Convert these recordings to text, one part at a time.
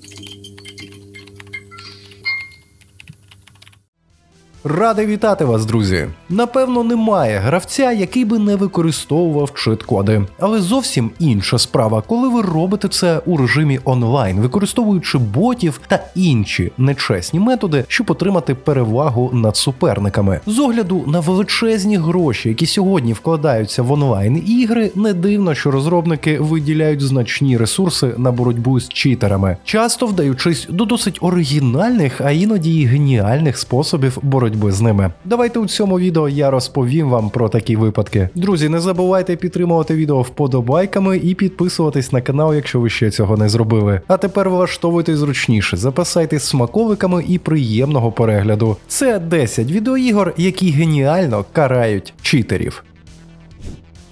Thank you. Радий вітати вас, друзі. Напевно, немає гравця, який би не використовував чит-коди. Але зовсім інша справа, коли ви робите це у режимі онлайн, використовуючи ботів та інші нечесні методи, щоб отримати перевагу над суперниками. З огляду на величезні гроші, які сьогодні вкладаються в онлайн ігри, не дивно, що розробники виділяють значні ресурси на боротьбу з читерами, часто вдаючись до досить оригінальних, а іноді й геніальних способів боротьби з ними. Давайте у цьому відео я розповім вам про такі випадки. Друзі, не забувайте підтримувати відео вподобайками і підписуватись на канал, якщо ви ще цього не зробили. А тепер влаштовуйтесь зручніше, записайтесь смаковиками і приємного перегляду. Це 10 відеоігор, які геніально карають читерів.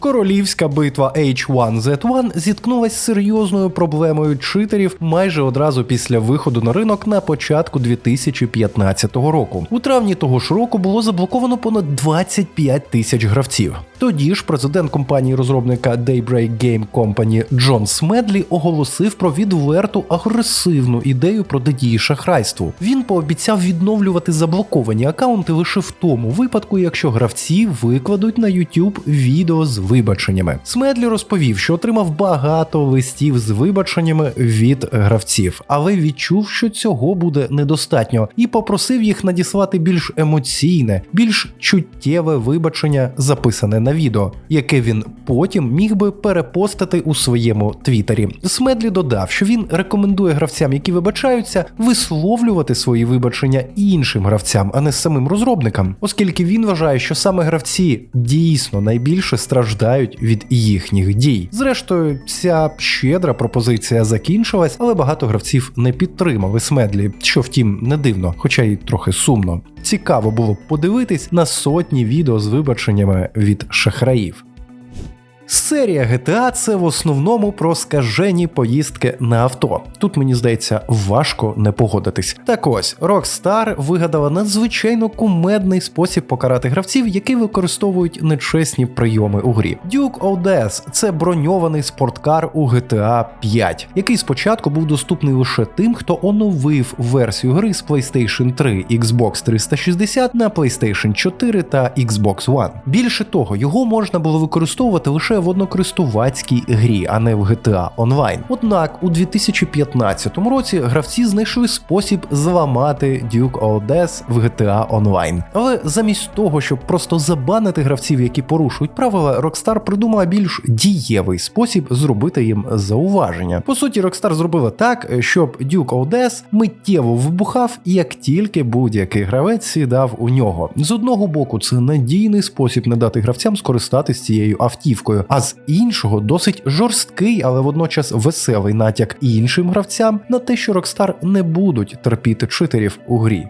Королівська битва H1Z1 зіткнулася з серйозною проблемою читерів майже одразу після виходу на ринок на початку 2015 року. У травні того ж року було заблоковано понад 25 тисяч гравців. Тоді ж президент компанії розробника Daybreak Game Company Джон Смедлі оголосив про відверту агресивну ідею протидії шахрайству. Він пообіцяв відновлювати заблоковані акаунти лише в тому випадку, якщо гравці викладуть на YouTube відео з вибаченнями. Смедлі розповів, що отримав багато листів з вибаченнями від гравців, але відчув, що цього буде недостатньо, і попросив їх надіслати більш емоційне, більш чуттєве вибачення, записане на відео, яке він потім міг би перепостити у своєму твіттері. Смедлі додав, що він рекомендує гравцям, які вибачаються, висловлювати свої вибачення іншим гравцям, а не самим розробникам, оскільки він вважає, що саме гравці дійсно найбільше страждають від їхніх дій. Зрештою, ця щедра пропозиція закінчилась, але багато гравців не підтримали Смедлі, що втім не дивно, хоча й трохи сумно. Цікаво було подивитись на сотні відео з вибаченнями від шахраїв. Серія GTA це в основному про скажені поїздки на авто. Тут мені здається важко не погодитись. Так ось Rockstar вигадала надзвичайно кумедний спосіб покарати гравців, які використовують нечесні прийоми у грі. Duke Odes – це броньований спорткар у GTA 5, який спочатку був доступний лише тим, хто оновив версію гри з PlayStation 3, Xbox 360 на PlayStation 4 та Xbox One. Більше того, його можна було використовувати лише в однокористувацькій грі, а не в GTA Online. Однак у 2015 році гравці знайшли спосіб зламати Duke Odes в GTA Online. Але замість того, щоб просто забанити гравців, які порушують правила, Rockstar придумала більш дієвий спосіб зробити їм зауваження. По суті, Rockstar зробила так, щоб Duke Odes миттєво вибухав, як тільки будь-який гравець сідав у нього. З одного боку, це надійний спосіб не дати гравцям скористатись цією автівкою а з іншого досить жорсткий, але водночас веселий натяк іншим гравцям на те, що Rockstar не будуть терпіти читерів у грі.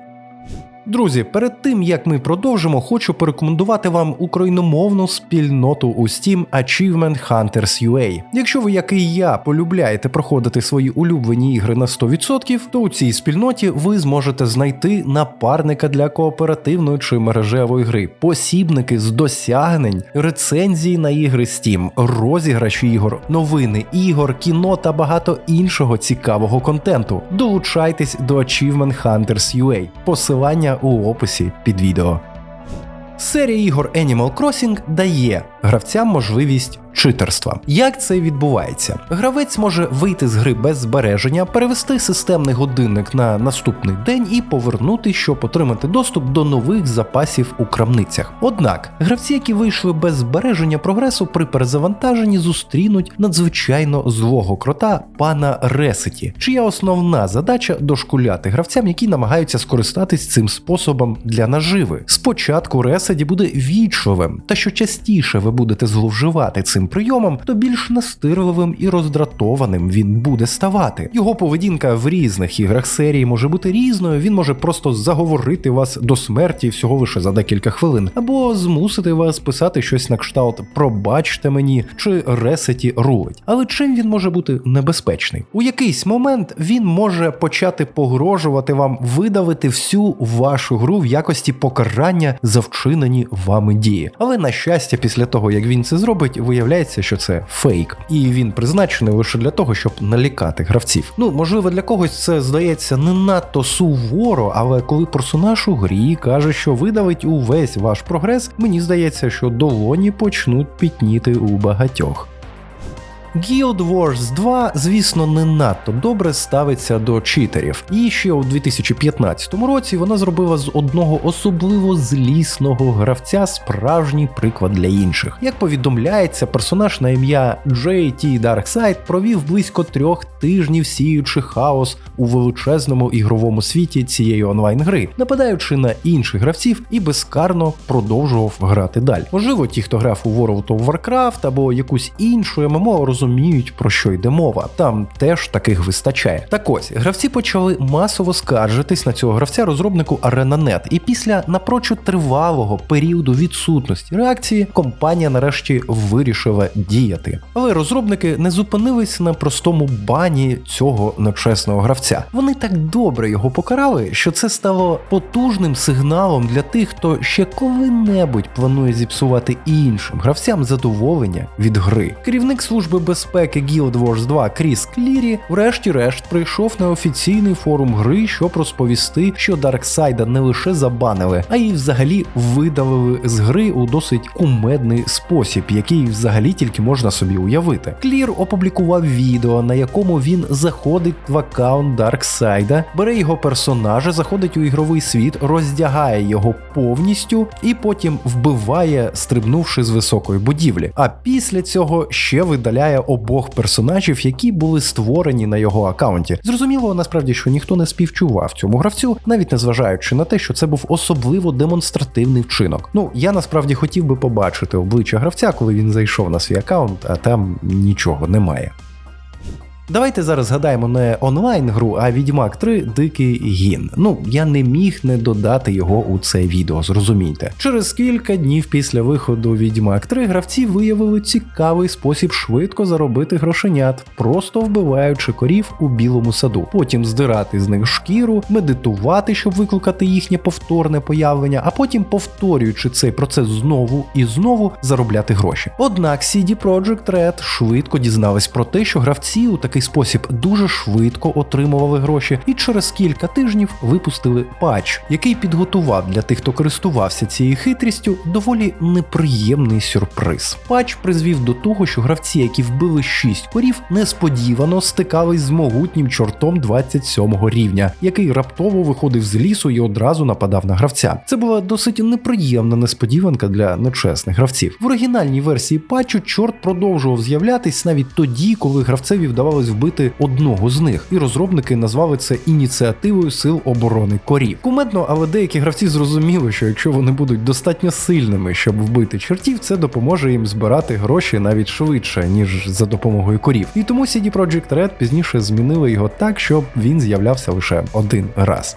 Друзі, перед тим як ми продовжимо, хочу порекомендувати вам україномовну спільноту у Steam Achievement Hunters UA. Якщо ви, як і я, полюбляєте проходити свої улюблені ігри на 100%, то у цій спільноті ви зможете знайти напарника для кооперативної чи мережевої гри, посібники з досягнень, рецензії на ігри Steam, розіграші ігор, новини ігор, кіно та багато іншого цікавого контенту. Долучайтесь до Achievement Hunters UA. Посилання у описі під відео. Серія ігор Animal Crossing дає гравцям можливість читерства. Як це відбувається? Гравець може вийти з гри без збереження, перевести системний годинник на наступний день і повернути, щоб отримати доступ до нових запасів у крамницях. Однак гравці, які вийшли без збереження прогресу, при перезавантаженні зустрінуть надзвичайно злого крота пана Ресеті, чия основна задача дошкуляти гравцям, які намагаються скористатись цим способом для наживи. Спочатку Реседі буде вічливим, та що частіше ви будете зловживати цим прийомом, то більш настирливим і роздратованим він буде ставати. Його поведінка в різних іграх серії може бути різною. Він може просто заговорити вас до смерті всього лише за декілька хвилин, або змусити вас писати щось на кшталт Пробачте мені чи ресеті рулить. Але чим він може бути небезпечний? У якийсь момент він може почати погрожувати вам видавити всю вашу гру в якості покарання за вчинені вами дії. Але на щастя, після того як він це зробить, виявляється, що це фейк, і він призначений лише для того, щоб налікати гравців. Ну можливо, для когось це здається не надто суворо, але коли персонаж у грі каже, що видавить увесь ваш прогрес, мені здається, що долоні почнуть пітніти у багатьох. Guild Wars 2, звісно, не надто добре ставиться до читерів. І ще у 2015 році вона зробила з одного особливо злісного гравця справжній приклад для інших. Як повідомляється, персонаж на ім'я JT Darkseid провів близько трьох тижнів сіючи хаос у величезному ігровому світі цієї онлайн-гри, нападаючи на інших гравців і безкарно продовжував грати далі. Можливо, ті, хто грав у World of Warcraft або якусь іншу ММО, розуміють про що йде мова. Там теж таких вистачає. Так ось гравці почали масово скаржитись на цього гравця розробнику ArenaNet, і після напрочуд тривалого періоду відсутності реакції компанія нарешті вирішила діяти. Але розробники не зупинились на простому бані цього нечесного гравця. Вони так добре його покарали, що це стало потужним сигналом для тих, хто ще коли-небудь планує зіпсувати іншим гравцям задоволення від гри. Керівник служби безпеки Guild Wars 2 Кріс Клірі, врешті-решт, прийшов на офіційний форум гри, щоб розповісти, що Дарксайда не лише забанили, а й взагалі видалили з гри у досить кумедний спосіб, який взагалі тільки можна собі уявити. Клір опублікував відео, на якому він заходить в аккаунт Дарксайда, бере його персонажа, заходить у ігровий світ, роздягає його повністю і потім вбиває, стрибнувши з високої будівлі. А після цього ще видаляє обох персонажів, які були створені на його аккаунті. Зрозуміло, насправді, що ніхто не співчував цьому гравцю, навіть незважаючи на те, що це був особливо демонстративний вчинок. Ну я насправді хотів би побачити обличчя гравця, коли він зайшов на свій аккаунт, а там нічого немає. Давайте зараз згадаємо не онлайн гру, а Відьмак 3 Дикий Гін. Ну, я не міг не додати його у це відео, зрозумійте. Через кілька днів після виходу Відьмак 3 гравці виявили цікавий спосіб швидко заробити грошенят, просто вбиваючи корів у білому саду. Потім здирати з них шкіру, медитувати, щоб викликати їхнє повторне появлення, а потім повторюючи цей процес знову і знову заробляти гроші. Однак CD Projekt Red швидко дізнались про те, що гравці у такий спосіб дуже швидко отримували гроші, і через кілька тижнів випустили патч, який підготував для тих, хто користувався цією хитрістю, доволі неприємний сюрприз. Патч призвів до того, що гравці, які вбили 6 корів, несподівано стикались з могутнім чортом 27 рівня, який раптово виходив з лісу і одразу нападав на гравця. Це була досить неприємна несподіванка для нечесних гравців. В оригінальній версії патчу чорт продовжував з'являтись навіть тоді, коли гравцеві вдавалось вбити одного з них, і розробники назвали це ініціативою сил оборони корів. Кумедно, але деякі гравці зрозуміли, що якщо вони будуть достатньо сильними, щоб вбити чертів, це допоможе їм збирати гроші навіть швидше, ніж за допомогою корів. І тому CD Projekt Red пізніше змінили його так, щоб він з'являвся лише один раз.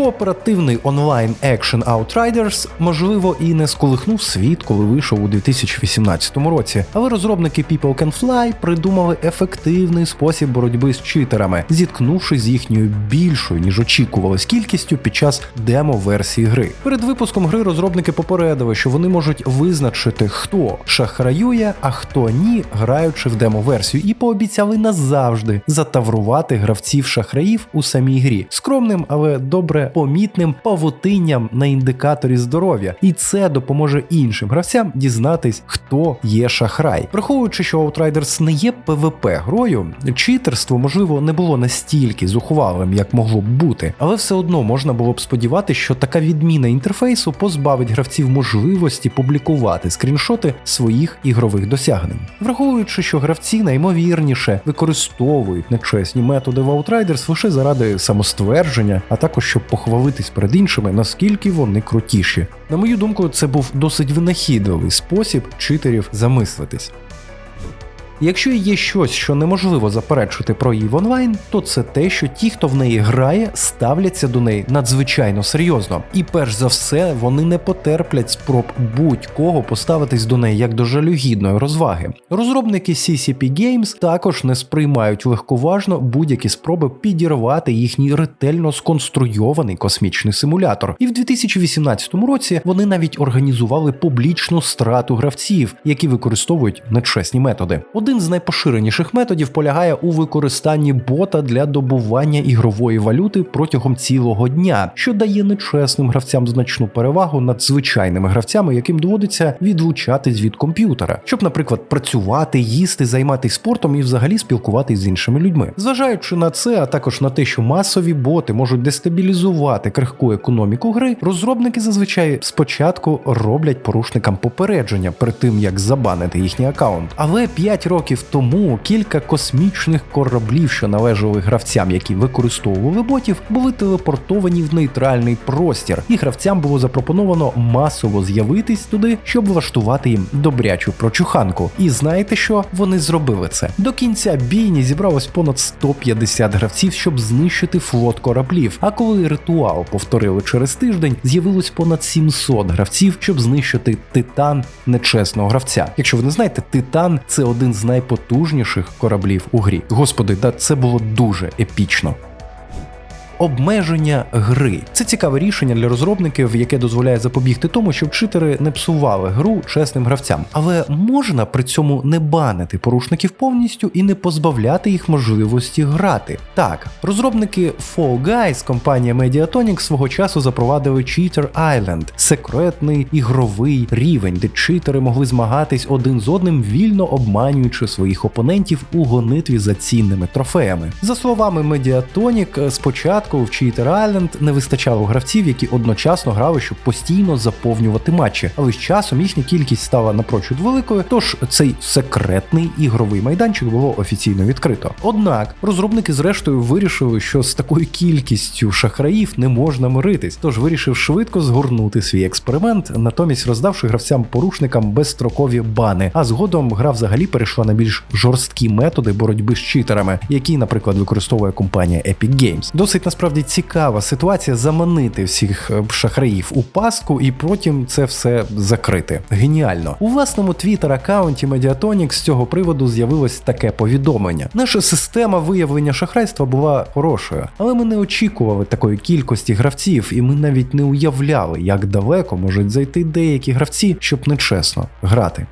Кооперативний онлайн Action Outriders, можливо, і не сколихнув світ, коли вийшов у 2018 році, але розробники People Can Fly придумали ефективний спосіб боротьби з читерами, зіткнувшись з їхньою більшою ніж очікувалось кількістю під час демо-версії гри. Перед випуском гри розробники попередили, що вони можуть визначити, хто шахраює, а хто ні, граючи в демо-версію, і пообіцяли назавжди затаврувати гравців шахраїв у самій грі. Скромним, але добре помітним павутинням на індикаторі здоров'я, і це допоможе іншим гравцям дізнатись, хто є шахрай. Враховуючи, що Outriders не є PvP грою, читерство можливо не було настільки зухвалим, як могло б бути, але все одно можна було б сподіватися, що така відміна інтерфейсу позбавить гравців можливості публікувати скріншоти своїх ігрових досягнень. Враховуючи, що гравці наймовірніше використовують нечесні методи в Outriders лише заради самоствердження, а також щоб похвалитись перед іншими, наскільки вони крутіші. На мою думку, це був досить винахідливий спосіб читерів замислитись. Якщо є щось, що неможливо заперечити про в онлайн, то це те, що ті, хто в неї грає, ставляться до неї надзвичайно серйозно. І перш за все, вони не потерплять спроб будь-кого поставитись до неї як до жалюгідної розваги. Розробники CCP Games також не сприймають легковажно будь-які спроби підірвати їхній ретельно сконструйований космічний симулятор. І в 2018 році вони навіть організували публічну страту гравців, які використовують нечесні методи. Один з найпоширеніших методів полягає у використанні бота для добування ігрової валюти протягом цілого дня, що дає нечесним гравцям значну перевагу над звичайними гравцями, яким доводиться відлучатись від комп'ютера, щоб, наприклад, працювати, їсти, займатися спортом і взагалі спілкуватись з іншими людьми. Зважаючи на це, а також на те, що масові боти можуть дестабілізувати крихку економіку гри, розробники зазвичай спочатку роблять порушникам попередження перед тим, як забанити їхній аккаунт. Але 5 років тому кілька космічних кораблів, що належали гравцям, які використовували ботів, були телепортовані в нейтральний простір, і гравцям було запропоновано масово з'явитись туди, щоб влаштувати їм добрячу прочуханку. І знаєте що? Вони зробили це. До кінця бійні зібралось понад 150 гравців, щоб знищити флот кораблів. А коли ритуал повторили через тиждень, з'явилось понад 700 гравців, щоб знищити титан нечесного гравця. Якщо ви не знаєте, титан це один з найпотужніших кораблів у грі. Господи, да це було дуже епічно. Обмеження гри це цікаве рішення для розробників, яке дозволяє запобігти тому, щоб читери не псували гру чесним гравцям. Але можна при цьому не банити порушників повністю і не позбавляти їх можливості грати. Так, розробники Fall Guys, компанія Mediatonic свого часу запровадили Cheater Island – секретний ігровий рівень, де читери могли змагатись один з одним, вільно обманюючи своїх опонентів у гонитві за цінними трофеями. За словами Mediatonic, спочатку в Cheater Island не вистачало гравців, які одночасно грали, щоб постійно заповнювати матчі, але з часом їхня кількість стала напрочуд великою, тож цей секретний ігровий майданчик було офіційно відкрито. Однак розробники зрештою вирішили, що з такою кількістю шахраїв не можна миритись, тож вирішив швидко згорнути свій експеримент, натомість роздавши гравцям-порушникам безстрокові бани. А згодом гра взагалі перейшла на більш жорсткі методи боротьби з читерами, які, наприклад, використовує компанія Epic Games. Досить насправді цікава ситуація заманити всіх е, шахраїв у паску і потім це все закрити. Геніально. У власному твіттер аккаунті Mediatonic з цього приводу з'явилось таке повідомлення. Наша система виявлення шахрайства була хорошою, але ми не очікували такої кількості гравців, і ми навіть не уявляли, як далеко можуть зайти деякі гравці, щоб нечесно грати.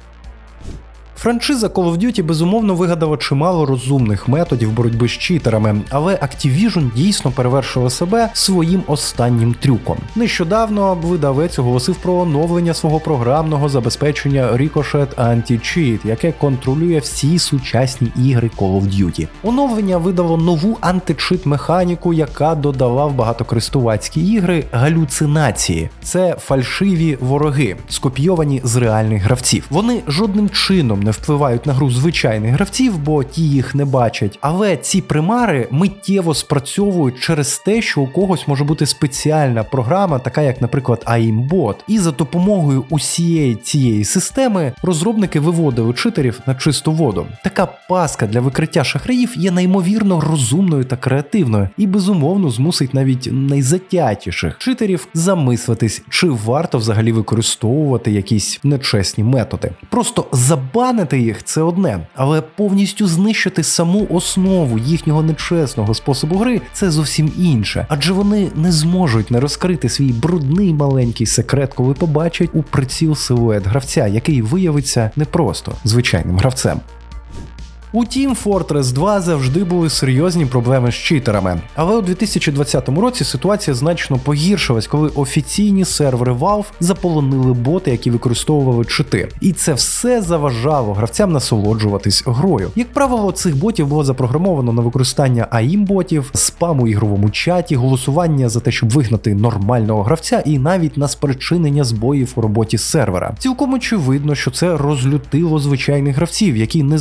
Франшиза Call of Duty безумовно вигадала чимало розумних методів боротьби з читерами, але Activision дійсно перевершила себе своїм останнім трюком. Нещодавно видавець оголосив про оновлення свого програмного забезпечення Ricochet Anti-Cheat, яке контролює всі сучасні ігри Call of Duty. Оновлення видало нову античит механіку, яка додала в багатокористувацькі ігри галюцинації. Це фальшиві вороги, скопійовані з реальних гравців. Вони жодним чином не впливають на гру звичайних гравців, бо ті їх не бачать. Але ці примари миттєво спрацьовують через те, що у когось може бути спеціальна програма, така як, наприклад, AIMBot. І за допомогою усієї цієї системи розробники виводили читерів на чисту воду. Така паска для викриття шахраїв є неймовірно розумною та креативною, і безумовно змусить навіть найзатятіших читерів замислитись, чи варто взагалі використовувати якісь нечесні методи. Просто забанити їх це одне, але повністю знищити саму основу їхнього нечесного способу гри це зовсім інше, адже вони не зможуть не розкрити свій брудний маленький секрет, коли побачать у приціл силует гравця, який виявиться не просто звичайним гравцем. У Team Fortress 2 завжди були серйозні проблеми з читерами, але у 2020 році ситуація значно погіршилась, коли офіційні сервери Valve заполонили боти, які використовували чити. І це все заважало гравцям насолоджуватись грою. Як правило, цих ботів було запрограмовано на використання АІМ-ботів, спам у ігровому чаті, голосування за те, щоб вигнати нормального гравця, і навіть на спричинення збоїв у роботі сервера. Цілком очевидно, що це розлютило звичайних гравців, які не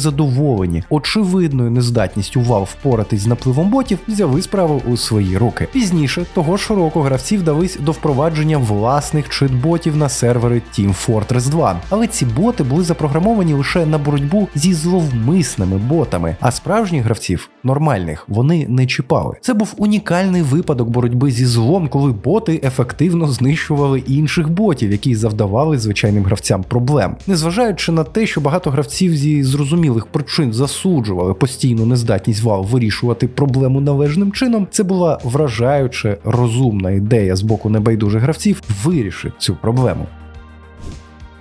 задоволені. Очевидною нездатністю Valve впоратись з напливом ботів взяли справу у свої руки. Пізніше того ж року гравці вдались до впровадження власних чит-ботів на сервери Team Fortress 2. Але ці боти були запрограмовані лише на боротьбу зі зловмисними ботами, а справжніх гравців нормальних вони не чіпали. Це був унікальний випадок боротьби зі злом, коли боти ефективно знищували інших ботів, які завдавали звичайним гравцям проблем. Незважаючи на те, що багато гравців зі зрозумілих причин засуджували постійну нездатність вал вирішувати проблему належним чином, це була вражаюче розумна ідея з боку небайдужих гравців вирішити цю проблему.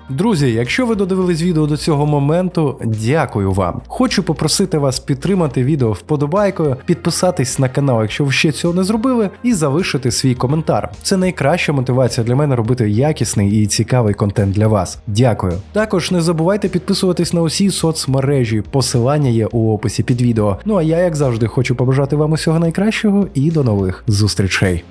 Друзі, якщо ви додивились відео до цього моменту, дякую вам. Хочу попросити вас підтримати відео вподобайкою, підписатись на канал, якщо ви ще цього не зробили, і залишити свій коментар. Це найкраща мотивація для мене робити якісний і цікавий контент для вас. Дякую. Також не забувайте підписуватись на усі соцмережі. Посилання є у описі під відео. Ну а я, як завжди, хочу побажати вам усього найкращого і до нових зустрічей.